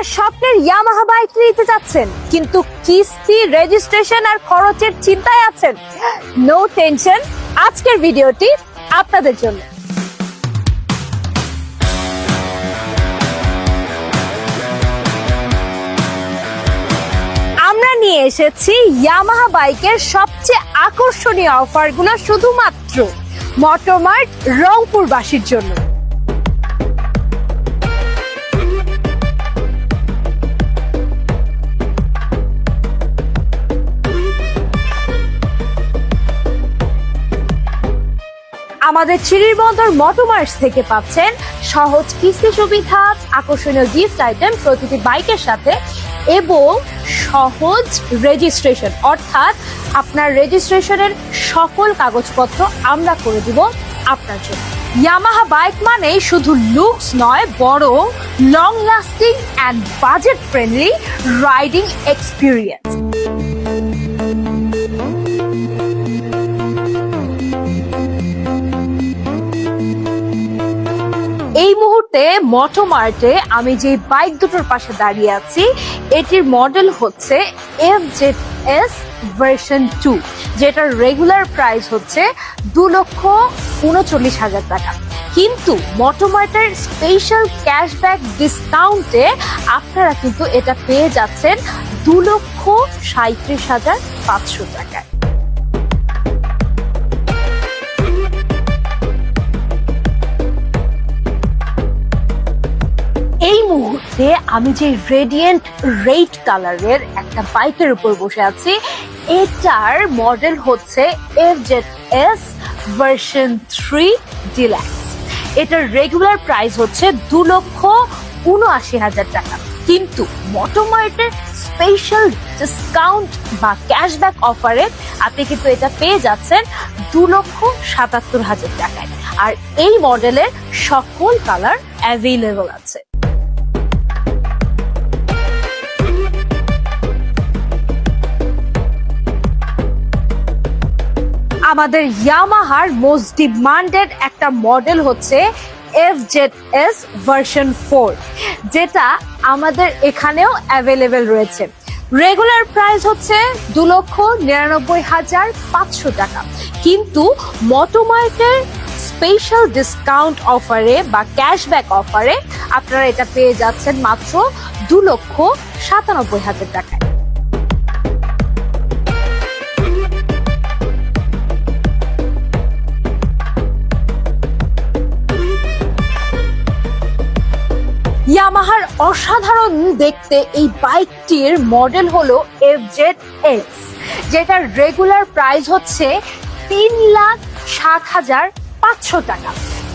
আপনার স্বপ্নের Yamaha bike নিতে যাচ্ছেন কিন্তু কিস্তি রেজিস্ট্রেশন আর খরচের চিন্তায় আছেন। নো টেনশন আজকের ভিডিওটি আপনাদের জন্য। আমরা নিয়ে এসেছি ইয়ামাহা বাইকের সবচেয়ে আকর্ষণীয় অফারগুলো শুধুমাত্র মোটরমার্ট রংপুরবাসীর জন্য। আমাদের চিরির বন্দর মোটোমার্স থেকে পাচ্ছেন সহজ কিস্তি সুবিধা, আকর্ষণীয় গিফট আইটেম প্রতিটি বাইকের সাথে এবং সহজ রেজিস্ট্রেশন অর্থাৎ আপনার রেজিস্ট্রেশনের সকল কাগজপত্র আমরা করে দিব আপনার জন্য। ইয়ামাহা বাইক মানেই শুধু লুকস নয়, বরং long lasting and budget friendly riding experience এই মুহূর্তে মটোমার্টে আমি যে বাইক দুটোর পাশে দাঁড়িয়ে আছি, এটির মডেল হচ্ছে F Z S version two যেটার রেগুলার প্রাইস হচ্ছে দু লক্ষ উনচল্লিশ হাজার টাকা। কিন্তু মটোমার্টের স্পেশাল ক্যাশব্যাক ডিসকাউন্টে আপনারা কিন্তু এটা পেয়ে যাচ্ছেন দু লক্ষ সাঁত্রিশ হাজার পাঁচশো টাকায়। আমি যে রেডিয়েন্ট রেড কালারের একটা বাইকের উপর বসে আছি, এটার মডেল হচ্ছে F Z S version three deluxe এটার রেগুলার প্রাইস হচ্ছে দু লক্ষ উনআশি হাজার টাকা। কিন্তু মোটোমার্টের স্পেশাল ডিসকাউন্ট বা ক্যাশব্যাক অফারে আপনি কিন্তু এটা পেয়ে যাচ্ছেন দু লক্ষ সাতাত্তর হাজার টাকায়। আর এই মডেলের সকল কালার অ্যাভেলেবল আছে। আমাদের ইয়ামাহার মোস্ট ডিমান্ডেড একটা মডেল হচ্ছে F Z S version four যেটা আমাদের এখানেও অ্যাভেলেবেল রয়েছে। রেগুলার প্রাইস হচ্ছে দু লক্ষ নিরানব্বই হাজার পাঁচশো টাকা। কিন্তু মটোমার্টের স্পেশাল ডিসকাউন্ট অফারে বা ক্যাশব্যাক অফারে আপনারা এটা পেয়ে যাচ্ছেন মাত্র দু লক্ষ সাতানব্বই হাজার টাকায়। অসাধারণ দেখতে এই বাইকটির মডেল হলো এফ জেড এক্স, যেটার রেগুলার প্রাইস হচ্ছে তিন লাখ সাত হাজার পাঁচশো টাকা।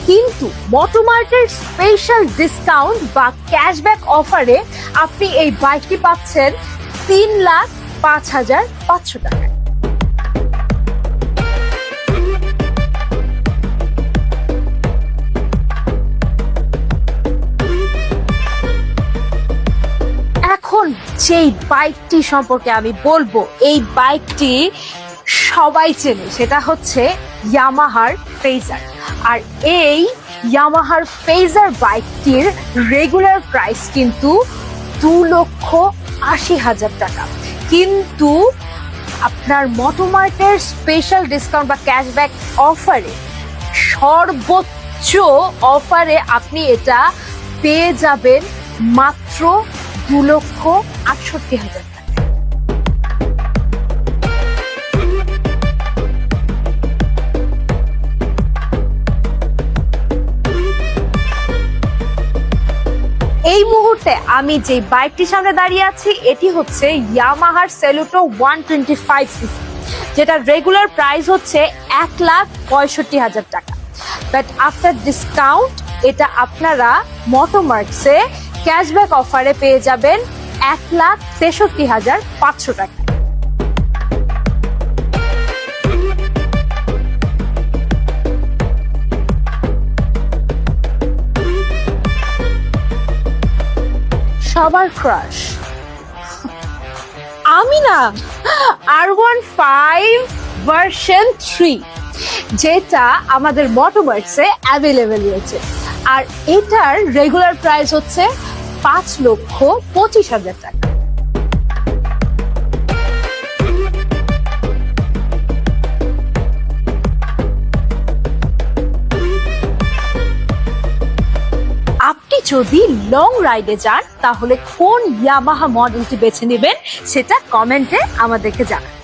কিন্তু মোটোমার্টের স্পেশাল ডিসকাউন্ট বা ক্যাশব্যাক অফারে আপনি এই বাইকটি পাচ্ছেন তিন লাখ পাঁচ হাজার পাঁচশো টাকা। যেই বাইকটি সম্পর্কে আমি বলব। এই বাইকটি সবাই চেনে, সেটা হচ্ছে ইয়ামাহার ফেজার আর এই ইয়ামাহার ফেজার বাইকটির রেগুলার প্রাইস কিন্তু দু লক্ষ আশি হাজার টাকা। কিন্তু আপনার মোটোমার্টের স্পেশাল ডিসকাউন্ট বা ক্যাশব্যাক অফারে সর্বোচ্চ অফারে আপনি এটা পেয়ে যাবেন মাত্র দু লক্ষ আটষট্টি হাজার এই মুহূর্তে আমি যে বাইকটির সামনে দাঁড়িয়ে আছি, এটি হচ্ছে ইয়ামাহার Saluto one twenty five CC যেটা রেগুলার প্রাইস হচ্ছে এক লাখ পঁয়ষট্টি হাজার টাকা। বাট আফটার ডিসকাউন্ট এটা আপনারা মোটোমার্কসে ক্যাশব্যাক অফারে পেয়ে যাবেন এক লাখ তেষট্টি হাজার পাঁচশো টাকা। সবার ক্রাশ আমি না R one five version three যেটা আমাদের মোটোবার্সে অ্যাভেলেবেল রয়েছে। আর এটার রেগুলার প্রাইস হচ্ছে পাঁচ লক্ষ পঁচিশ হাজার টাকা। আপনি যদি লং রাইডে যান, তাহলে কোন ইয়ামাহা মডেলটি বেছে নেবেন, সেটা কমেন্টে আমাদেরকে জানান।